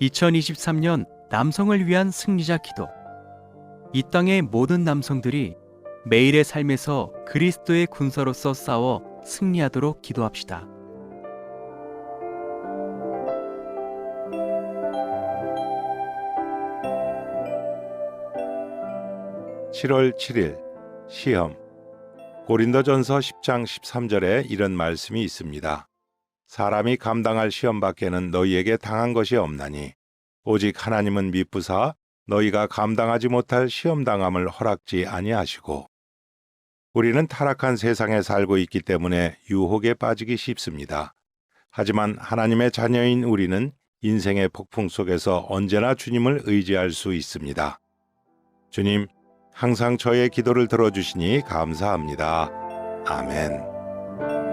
2023년 남성을 위한 승리자 기도. 이 땅의 모든 남성들이 매일의 삶에서 그리스도의 군사로서 싸워 승리하도록 기도합시다. 7월 7일 시험 고린도전서 10장 13절에 이런 말씀이 있습니다. 사람이 감당할 시험 밖에는 너희에게 당한 것이 없나니 오직 하나님은 미쁘사 너희가 감당하지 못할 시험 당함을 허락지 아니하시고 우리는 타락한 세상에 살고 있기 때문에 유혹에 빠지기 쉽습니다. 하지만 하나님의 자녀인 우리는 인생의 폭풍 속에서 언제나 주님을 의지할 수 있습니다. 주님, 항상 저의 기도를 들어주시니 감사합니다. 아멘.